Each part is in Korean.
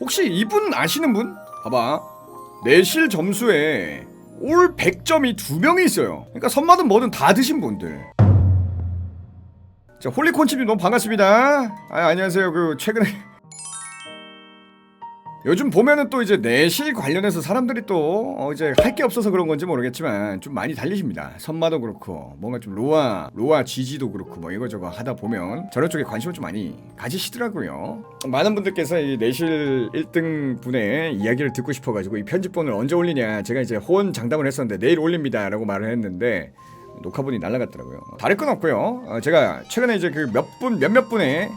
혹시 이분 아시는 분? 봐봐. 내실 점수에 올 100점이 두 명이 있어요. 그러니까 선마든 뭐든 다 드신 분들. 자, 홀리콘칩님 너무 반갑습니다. 아, 안녕하세요. 그 최근에 요즘 보면은 또 이제 내실 관련해서 사람들이 또 어, 이제 할 게 없어서 그런 건지 모르겠지만 좀 많이 달리십니다. 선마도 그렇고 뭔가 좀 로아 로아 지지도 그렇고 뭐 이거저거 하다 보면 저런 쪽에 관심을 좀 많이 가지시더라고요. 많은 분들께서 이 내실 1등 분의 이야기를 듣고 싶어가지고 이 편집본을 언제 올리냐 제가 이제 호언 장담을 했었는데 내일 올립니다라고 말을 했는데 녹화본이 날라갔더라고요. 다를 건 없고요. 어, 제가 최근에 이제 그 몇 분 몇몇 분의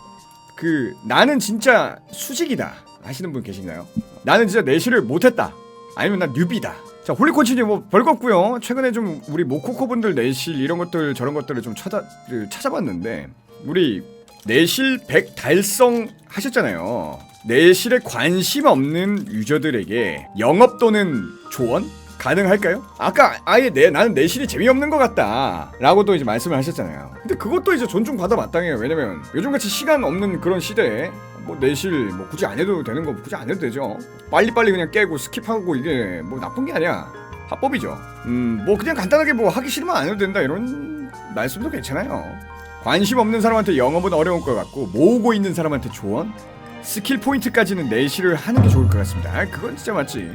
그 나는 진짜 수직이다 하시는 분 계신가요? 나는 진짜 내실을 못했다 아니면 난 뉴비다 자 홀리콘치님 뭐 별거 없고요 최근에 좀 우리 모코코 분들 내실 이런 것들 저런 것들을 좀 찾아 그 찾아봤는데 우리 내실 100 달성 하셨잖아요 내실에 관심 없는 유저들에게 영업 또는 조언 가능할까요? 아까 아예 내 나는 내실이 재미없는 것 같다라고도 이제 말씀을 하셨잖아요. 근데 그것도 이제 존중받아 마땅해요. 왜냐면 요즘같이 시간 없는 그런 시대에 뭐 내실 뭐 굳이 안 해도 되는 거 굳이 안 해도 되죠. 빨리빨리 그냥 깨고 스킵하고 이게 뭐 나쁜 게 아니야. 합법이죠. 음, 뭐 그냥 간단하게 뭐 하기 싫으면 안 해도 된다 이런 말씀도 괜찮아요. 관심 없는 사람한테 영업은 어려울 것 같고 모으고 있는 사람한테 조언, 스킬 포인트까지는 내실을 하는 게 좋을 것 같습니다. 아, 그건 진짜 맞지.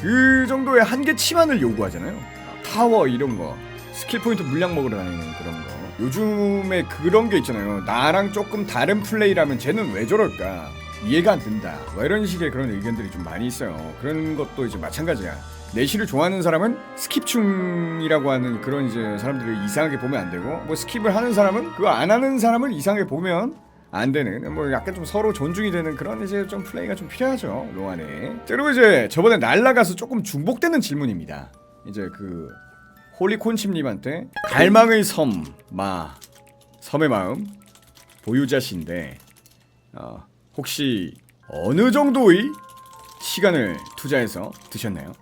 그 정도의 한계 치만을 요구하잖아요. 타워 이런 거, 스킬 포인트 물량 먹으러 다니는 그런 거. 요즘에 그런 게 있잖아요. 나랑 조금 다른 플레이라면 쟤는 왜 저럴까? 이해가 안 된다. 뭐 이런 식의 그런 의견들이 좀 많이 있어요. 그런 것도 이제 마찬가지야. 내실을 좋아하는 사람은 스킵충이라고 하는 그런 이제 사람들을 이상하게 보면 안 되고 뭐 스킵을 하는 사람은 그거 안 하는 사람을 이상하게 보면 안 되는 뭐 약간 좀 서로 존중이 되는 그런 이제 좀 플레이가 좀 필요하죠 로안에 자, 그리고 이제 저번에 날라가서 조금 중복되는 질문입니다 이제 그 홀리콘칩님한테 갈망의 섬 마 섬의 마음 보유자신데 어, 혹시 어느 정도의 시간을 투자해서 드셨나요?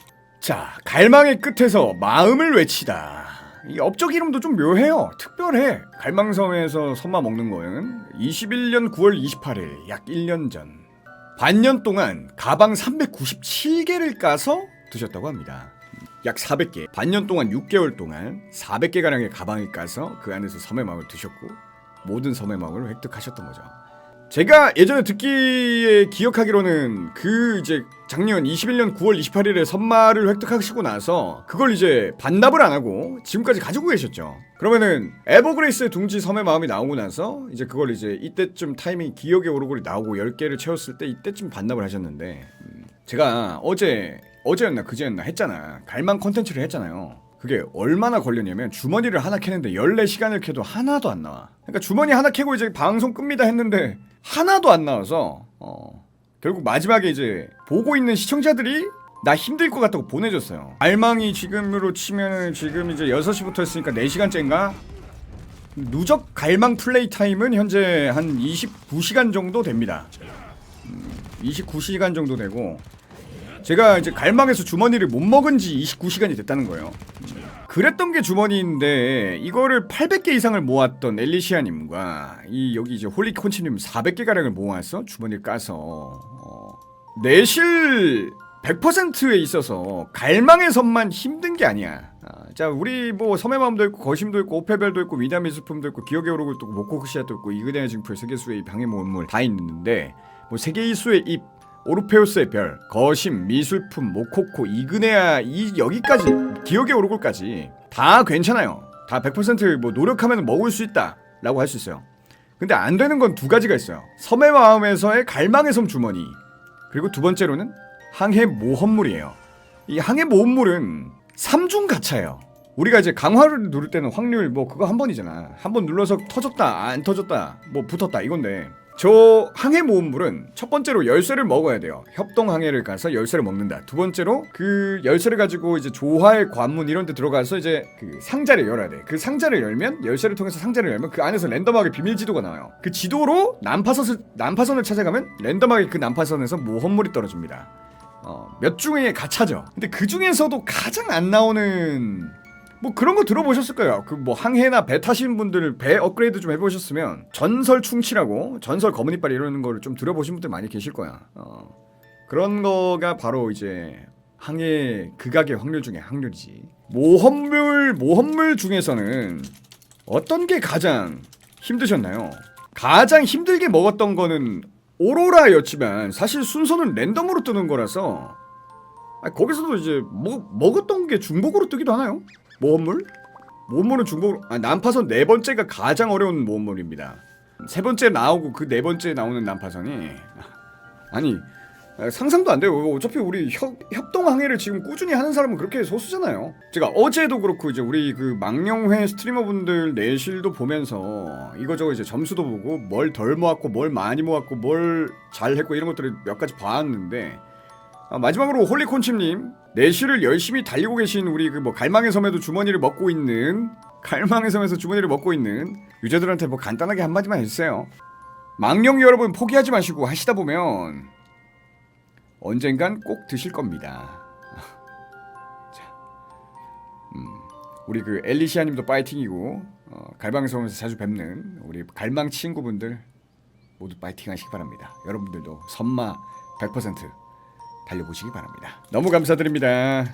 자, 갈망의 끝에서 마음을 외치다. 이 업적 이름도 좀 묘해요. 특별해. 갈망섬에서 선마 먹는 거는 21년 9월 28일, 약 1년 전. 반년 동안 가방 397개를 까서 드셨다고 합니다. 약 400개. 반년 동안 6개월 동안 400개 가량의 가방을 까서 그 안에서 섬의 마음을 드셨고 모든 섬의 마음을 획득하셨던 거죠. 제가 예전에 듣기에 기억하기로는 그 이제 작년 21년 9월 28일에 선마를 획득하시고 나서 그걸 이제 반납을 안 하고 지금까지 가지고 계셨죠. 그러면은 에버그레이스의 둥지 섬의 마음이 나오고 나서 이제 그걸 이제 이때쯤 타이밍 기억의 오르골이 나오고 10개를 채웠을 때 이때쯤 반납을 하셨는데 음, 제가 어제 어제였나 그제였나 했잖아. 갈망 컨텐츠를 했잖아요. 그게 얼마나 걸렸냐면 주머니를 하나 캐는데 14시간을 캐도 하나도 안 나와. 그러니까 주머니 하나 캐고 이제 방송 끕니다 했는데 하나도 안 나와서 어, 결국 마지막에 이제 보고 있는 시청자들이 나 힘들 것 같다고 보내줬어요. 알망이 지금으로 치면 지금 이제 6시부터 했으니까 4시간째인가? 누적 갈망 플레이 타임은 현재 한 29시간 정도 됩니다. 음, 29시간 정도 되고 제가 이제 갈망에서 주머니를 못 먹은 지 29시간이 됐다는 거예요. 그랬던 게 주머니인데 이거를 800개 이상을 모았던 엘리시아님과 이 여기 이제 홀리콘치님 400개 가량을 모아서 주머니를 까서 어, 내실 100%에 있어서 갈망의 섬만 힘든 게 아니야. 아, 자 우리 뭐 섬의 마음도 있고 거심도 있고 오페벨도 있고 미담의 수품도 있고 기억의 오르고 있고 모코크시아도 있고 이그네의 징풀 세계수의 방해 모험물 다 있는데 뭐 세계이수의 입 오르페우스의 별, 거심, 미술품, 모코코, 이그네아 이 여기까지 기억의 오르골까지 다 괜찮아요. 다 100%뭐 노력하면 먹을 수 있다라고 할 수 있어요. 근데 안 되는 건 두 가지가 있어요. 섬의 마음에서의 갈망의 섬 주머니 그리고 두 번째로는 항해 모험물이에요. 이 항해 모험물은 삼중 가차예요. 우리가 이제 강화를 누를 때는 확률 뭐 그거 한 번이잖아. 한 번 눌러서 터졌다 안 터졌다 뭐 붙었다 이건데 저 항해 모험물은 첫 번째로 열쇠를 먹어야 돼요. 협동 항해를 가서 열쇠를 먹는다. 두 번째로 그 열쇠를 가지고 이제 조화의 관문 이런 데 들어가서 이제 그 상자를 열어야 돼. 그 상자를 열면 열쇠를 통해서 상자를 열면 그 안에서 랜덤하게 비밀 지도가 나와요. 그 지도로 난파선을 난파선을 찾아가면 랜덤하게 그 난파선에서 모험물이 떨어집니다. 어, 몇 중에 가차죠. 근데 그 중에서도 가장 안 나오는 뭐 그런 거 들어보셨을 거예요. 그 뭐 항해나 배 타시는 분들 배 업그레이드 좀 해보셨으면 전설 충치라고 전설 검은 이빨 이러는 거를 좀 들어보신 분들 많이 계실 거야. 어. 그런 거가 바로 이제 항해 극악의 확률 중에 확률이지. 모험물 모험물 중에서는 어떤 게 가장 힘드셨나요? 가장 힘들게 먹었던 거는 오로라였지만 사실 순서는 랜덤으로 뜨는 거라서 아, 거기서도 이제 뭐, 먹었던 게 중복으로 뜨기도 하나요? 모험물? 모험물은 중복으로 아, 난파선 네 번째가 가장 어려운 모험물입니다. 세 번째 나오고 그 네 번째 나오는 난파선이 아니 아, 상상도 안 돼요. 어차피 우리 협, 협동 항해를 지금 꾸준히 하는 사람은 그렇게 소수잖아요. 제가 어제도 그렇고 이제 우리 그 망령회 스트리머분들 내실도 보면서 이거저거 이제 점수도 보고 뭘 덜 모았고 뭘 많이 모았고 뭘 잘했고 이런 것들을 몇 가지 봐왔는데 아, 마지막으로 홀리콘칩님 내실을 열심히 달리고 계신 우리 그 뭐 갈망의 섬에도 주머니를 먹고 있는 갈망의 섬에서 주머니를 먹고 있는 유저들한테 뭐 간단하게 한마디만 해주세요. 망령 여러분 포기하지 마시고 하시다 보면 언젠간 꼭 드실 겁니다. 자, 음, 우리 그 엘리시아님도 파이팅이고 어, 갈망의 섬에서 자주 뵙는 우리 갈망 친구분들 모두 파이팅하시기 바랍니다. 여러분들도 선마 100% 달려보시기 바랍니다. 너무 감사드립니다.